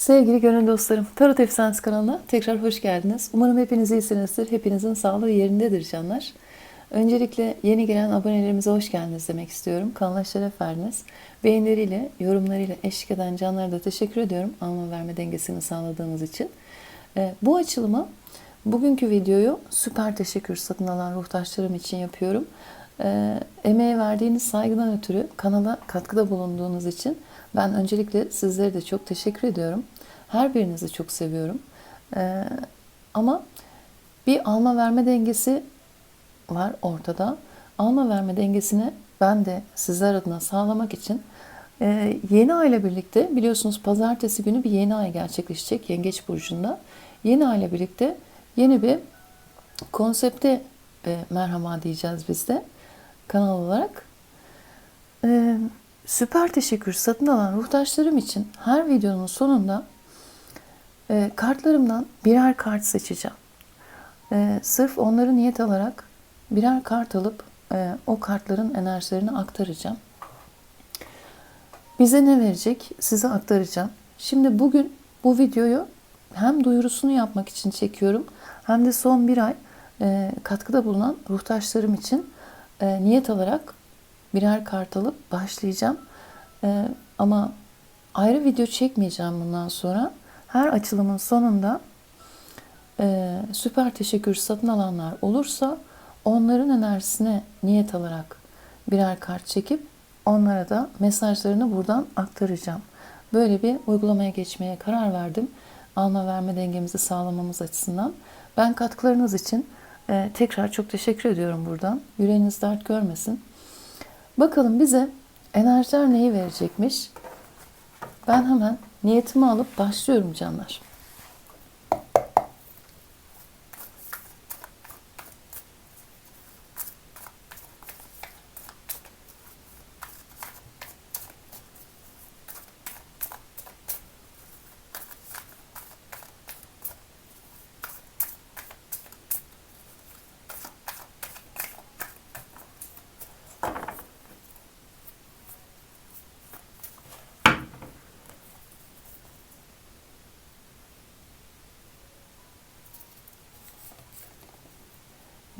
Sevgili gönül dostlarım, Tarot Efsanesi kanalına tekrar hoş geldiniz. Umarım hepiniz iyisinizdir, hepinizin sağlığı yerindedir canlar. Öncelikle yeni gelen abonelerimize hoş geldiniz demek istiyorum. Kanala şeref verdiniz. Beğenileriyle, yorumlarıyla eşlik eden canlara da teşekkür ediyorum. Alma verme dengesini sağladığınız için. Ee, bu açılımı, bugünkü videoyu süper teşekkür satın alan ruhtaşlarım için yapıyorum. Ee, emeğe verdiğiniz saygıdan ötürü kanala katkıda bulunduğunuz için ben öncelikle sizlere de çok teşekkür ediyorum. Her birinizi çok seviyorum. Ee, ama bir alma verme dengesi var ortada. Alma verme dengesini ben de sizler adına sağlamak için e, yeni ay ile birlikte biliyorsunuz pazartesi günü bir yeni ay gerçekleşecek Yengeç Burcu'nda. Yeni ay ile birlikte yeni bir konsepte e, merhaba diyeceğiz biz de kanal olarak. E, süper teşekkür satın alan ruhtaşlarım için her videonun sonunda e, kartlarımdan birer kart seçeceğim. E, sırf onları niyet alarak birer kart alıp e, o kartların enerjilerini aktaracağım. Bize ne verecek size aktaracağım. Şimdi bugün bu videoyu hem duyurusunu yapmak için çekiyorum hem de son bir ay e, katkıda bulunan ruhtaşlarım için e, niyet alarak birer kart alıp başlayacağım. E, ama ayrı video çekmeyeceğim bundan sonra. Her açılımın sonunda e, süper teşekkür satın alanlar olursa onların enerjisine niyet alarak birer kart çekip onlara da mesajlarını buradan aktaracağım. Böyle bir uygulamaya geçmeye karar verdim. Alma verme dengemizi sağlamamız açısından. Ben katkılarınız için e, tekrar çok teşekkür ediyorum buradan. Yüreğiniz dert görmesin. Bakalım bize enerjiler neyi verecekmiş? Ben hemen niyetimi alıp başlıyorum canlar.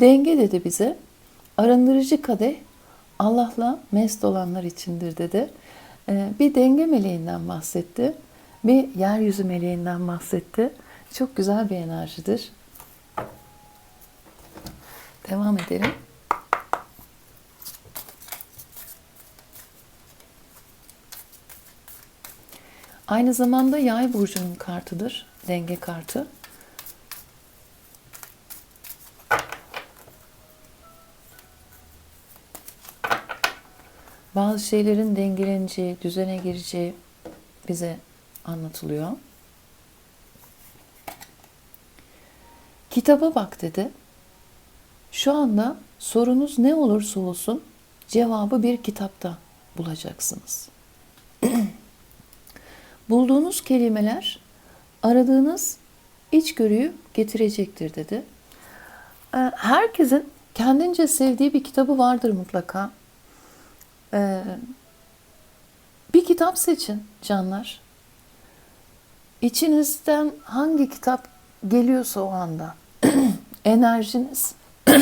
Denge dedi bize. Arındırıcı kadeh Allah'la mest olanlar içindir dedi. Ee, bir denge meleğinden bahsetti. Bir yeryüzü meleğinden bahsetti. Çok güzel bir enerjidir. Devam edelim. Aynı zamanda yay burcunun kartıdır. Denge kartı. Bazı şeylerin dengeleneceği, düzene gireceği bize anlatılıyor. Kitaba bak dedi. Şu anda sorunuz ne olursa olsun cevabı bir kitapta bulacaksınız. Bulduğunuz kelimeler aradığınız içgörüyü getirecektir dedi. Ee, herkesin kendince sevdiği bir kitabı vardır mutlaka. Ee, bir kitap seçin canlar. İçinizden hangi kitap geliyorsa o anda enerjiniz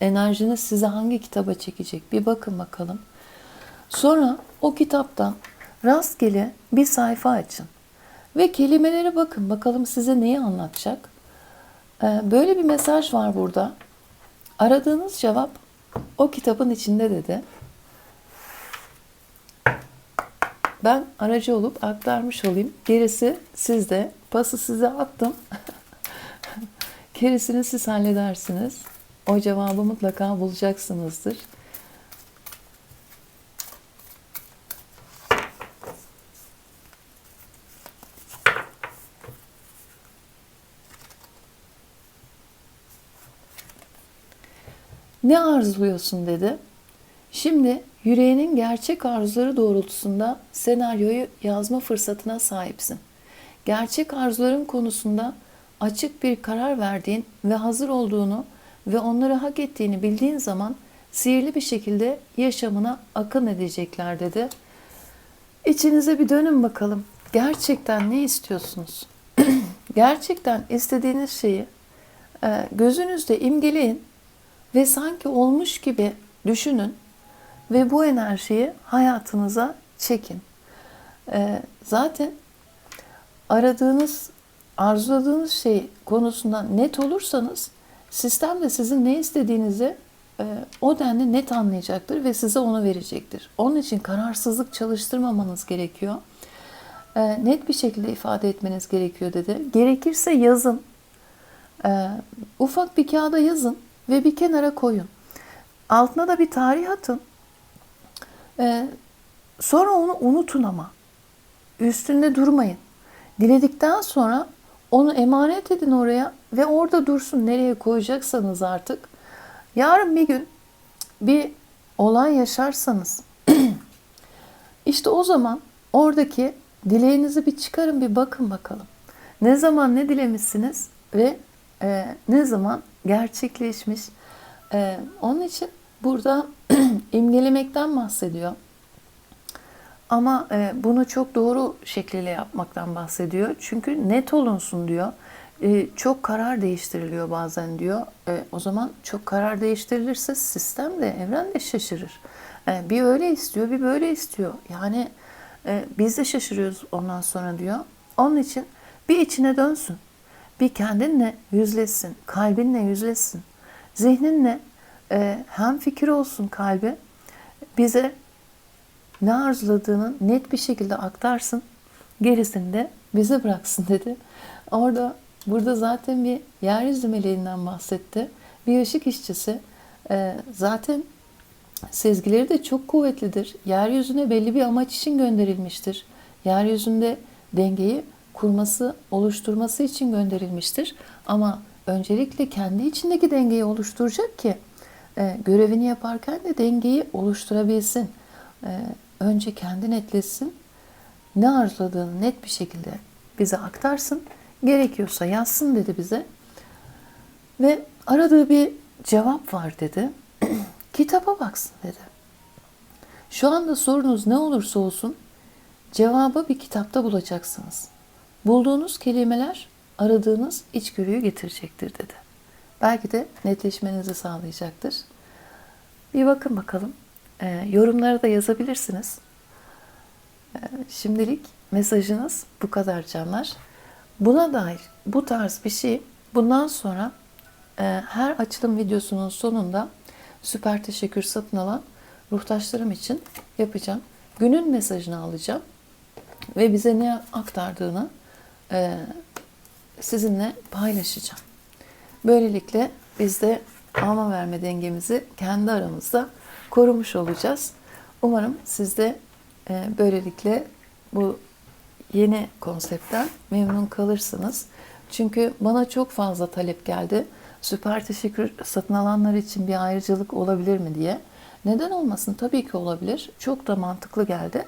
enerjiniz size hangi kitaba çekecek bir bakın bakalım. Sonra o kitaptan rastgele bir sayfa açın ve kelimelere bakın bakalım size neyi anlatacak. Ee, böyle bir mesaj var burada. Aradığınız cevap o kitabın içinde dedi. Ben aracı olup aktarmış olayım. Gerisi sizde. Pası size attım. Gerisini siz halledersiniz. O cevabı mutlaka bulacaksınızdır. Ne arzuluyorsun dedi. Şimdi yüreğinin gerçek arzuları doğrultusunda senaryoyu yazma fırsatına sahipsin. Gerçek arzuların konusunda açık bir karar verdiğin ve hazır olduğunu ve onları hak ettiğini bildiğin zaman sihirli bir şekilde yaşamına akın edecekler dedi. İçinize bir dönün bakalım. gerçekten ne istiyorsunuz? gerçekten istediğiniz şeyi e, gözünüzde imgeleyin ve sanki olmuş gibi düşünün ve bu enerjiyi hayatınıza çekin. E, zaten aradığınız, arzuladığınız şey konusunda net olursanız sistem de sizin ne istediğinizi e, o denli net anlayacaktır ve size onu verecektir. Onun için kararsızlık çalıştırmamanız gerekiyor. E, net bir şekilde ifade etmeniz gerekiyor dedi. Gerekirse yazın. E, ufak bir kağıda yazın ve bir kenara koyun. Altına da bir tarih atın. E, sonra onu unutun ama. Üstünde durmayın. Diledikten sonra onu emanet edin oraya ve orada dursun nereye koyacaksanız artık. Yarın bir gün bir olay yaşarsanız işte o zaman oradaki dileğinizi bir çıkarın bir bakın bakalım. Ne zaman ne dilemişsiniz ve e, ne zaman gerçekleşmiş. E, onun için burada imgelemekten bahsediyor. Ama e, bunu çok doğru şekliyle yapmaktan bahsediyor. Çünkü net olunsun diyor. E, çok karar değiştiriliyor bazen diyor. E, o zaman çok karar değiştirilirse sistem de evren de şaşırır. E, bir öyle istiyor, bir böyle istiyor. Yani e, biz de şaşırıyoruz ondan sonra diyor. Onun için bir içine dönsün. Bir kendinle yüzleşsin, kalbinle yüzleşsin. Zihninle e, hem fikir olsun kalbi. Bize ne arzuladığını net bir şekilde aktarsın. Gerisini de bize bıraksın dedi. Orada burada zaten bir yeryüzü meleğinden bahsetti. Bir ışık işçisi e, zaten sezgileri de çok kuvvetlidir. Yeryüzüne belli bir amaç için gönderilmiştir. Yeryüzünde dengeyi kurması, oluşturması için gönderilmiştir. Ama öncelikle kendi içindeki dengeyi oluşturacak ki e, görevini yaparken de dengeyi oluşturabilsin. E, önce kendi netlesin, ne arzuladığını net bir şekilde bize aktarsın. Gerekiyorsa yazsın dedi bize. Ve aradığı bir cevap var dedi. Kitaba baksın dedi. Şu anda sorunuz ne olursa olsun cevabı bir kitapta bulacaksınız. Bulduğunuz kelimeler aradığınız içgörüyü getirecektir dedi. Belki de netleşmenizi sağlayacaktır. Bir bakın bakalım. E, yorumlara da yazabilirsiniz. E, şimdilik mesajınız bu kadar canlar. Buna dair bu tarz bir şey bundan sonra e, her açılım videosunun sonunda süper teşekkür satın alan ruhtaşlarım için yapacağım. Günün mesajını alacağım ve bize ne aktardığını e, sizinle paylaşacağım. Böylelikle biz de alma verme dengemizi kendi aramızda korumuş olacağız. Umarım siz de e, böylelikle bu yeni konseptten memnun kalırsınız. Çünkü bana çok fazla talep geldi. Süper teşekkür satın alanlar için bir ayrıcalık olabilir mi diye. Neden olmasın? Tabii ki olabilir. Çok da mantıklı geldi.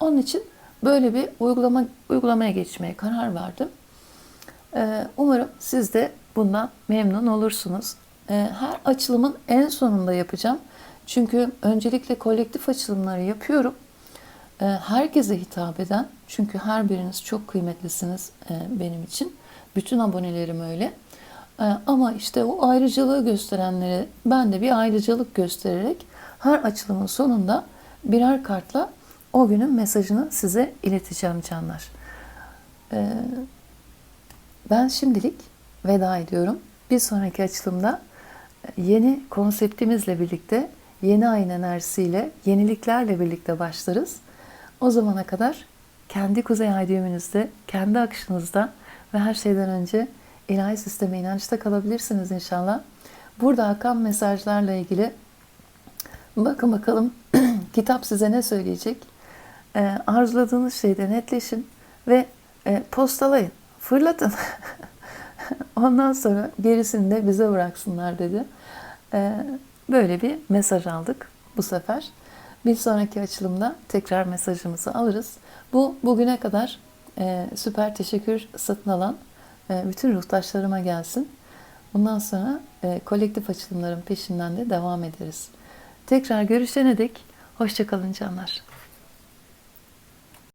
Onun için böyle bir uygulama uygulamaya geçmeye karar verdim. Ee, umarım siz de bundan memnun olursunuz. Ee, her açılımın en sonunda yapacağım. Çünkü öncelikle kolektif açılımları yapıyorum. Ee, herkese hitap eden, çünkü her biriniz çok kıymetlisiniz e, benim için. Bütün abonelerim öyle. Ee, ama işte o ayrıcalığı gösterenlere ben de bir ayrıcalık göstererek her açılımın sonunda birer kartla o günün mesajını size ileteceğim canlar. Ben şimdilik veda ediyorum. Bir sonraki açılımda yeni konseptimizle birlikte, yeni ayın enerjisiyle, yeniliklerle birlikte başlarız. O zamana kadar kendi kuzey ay düğümünüzde, kendi akışınızda ve her şeyden önce ilahi sisteme inançta kalabilirsiniz inşallah. Burada akan mesajlarla ilgili bakın bakalım kitap size ne söyleyecek? E, arzuladığınız şeyde netleşin ve e, postalayın, fırlatın. Ondan sonra gerisini de bize bıraksınlar dedi. E, böyle bir mesaj aldık bu sefer. Bir sonraki açılımda tekrar mesajımızı alırız. Bu bugüne kadar e, süper teşekkür satın alan e, bütün ruhtaşlarıma gelsin. Bundan sonra e, kolektif açılımların peşinden de devam ederiz. Tekrar görüşene dek hoşçakalın canlar.